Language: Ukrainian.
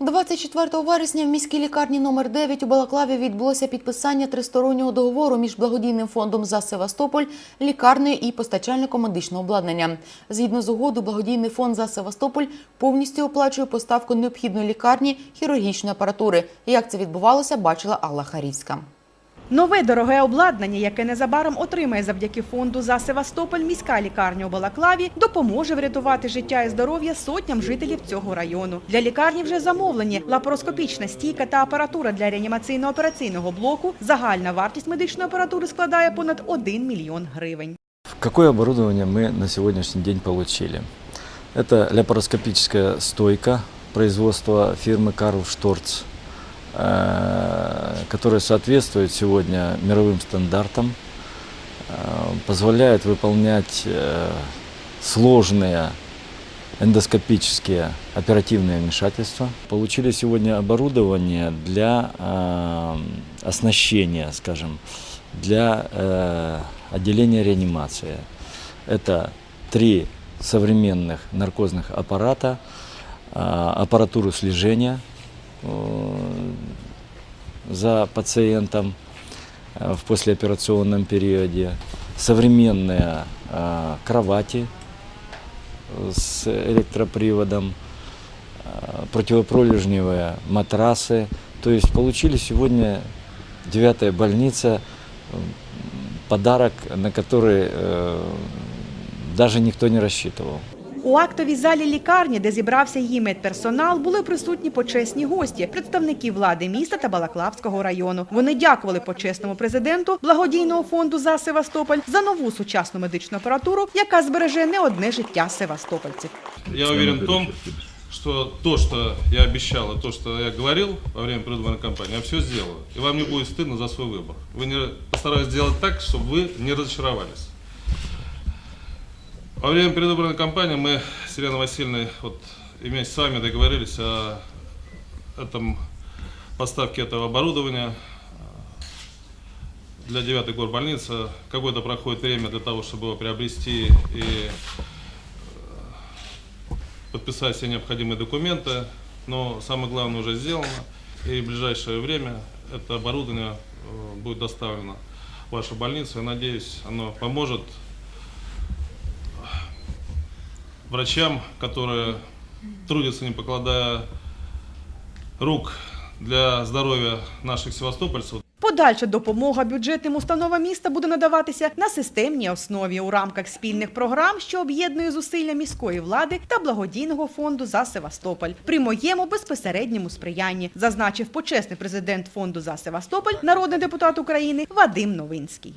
24 вересня в міській лікарні номер 9 у Балаклаві відбулося підписання тристороннього договору між благодійним фондом за Севастополь, лікарнею і постачальником медичного обладнання. Згідно з угоду, благодійний фонд за Севастополь повністю оплачує поставку необхідної лікарні хірургічної апаратури. Як це відбувалося, бачила Алла Харівська. Нове дороге обладнання, яке незабаром отримає завдяки фонду за Севастополь, міська лікарня у Балаклаві, допоможе врятувати життя і здоров'я сотням жителів цього району. Для лікарні вже замовлені лапароскопічна стійка та апаратура для реанімаційно-операційного блоку. Загальна вартість медичної апаратури складає понад 1 мільйон гривень. Какое оборудование мы на сегодняшний день получили? Это лапароскопическая стойка производства фирмы Карл Шторц, э, Которая соответствует сегодня мировым стандартам, э, позволяет выполнять э, сложные эндоскопические оперативные вмешательства. Получили сегодня оборудование для э, оснащения, скажем, для э, отделения реанимации. Это три современных наркозных аппарата, э, аппаратуру слежения э, за пациентом э, в послеоперационном периоде, современные э, кровати с электроприводом, э, противопролежневые матрасы. То есть получили сегодня девятая больница э, подарок, на который э, даже никто не рассчитывал. У актовій залі лікарні, де зібрався її медперсонал, були присутні почесні гості, представники влади міста та Балаклавського району. Вони дякували почесному президенту благодійного фонду за Севастополь за нову сучасну медичну апаратуру, яка збереже не одне життя севастопольців. Я уверен в том, что то, что я обещал, и то, что я говорил во время предвыборной кампании, я все сделаю. И вам не будет стыдно за свой выбор. Вы не постараюсь сделать так, чтобы вы не разочаровались. Во время предвыборной кампании мы с Еленой Васильевной вот, вместе с вами договорились о этом поставке этого оборудования для 9 гор больницы. Какое-то проходит время для того, чтобы его приобрести и подписать все необходимые документы, но самое главное уже сделано, и в ближайшее время это оборудование э, будет доставлено в вашу больницу. Я надеюсь, оно поможет врачам, которые трудятся, не покладая рук для здоровья наших севастопольцев. Подальша допомога бюджетним установам міста буде надаватися на системній основі у рамках спільних програм, що об'єднує зусилля міської влади та благодійного фонду за Севастополь при моєму безпосередньому сприянні, зазначив почесний президент фонду за Севастополь, народний депутат України Вадим Новинський.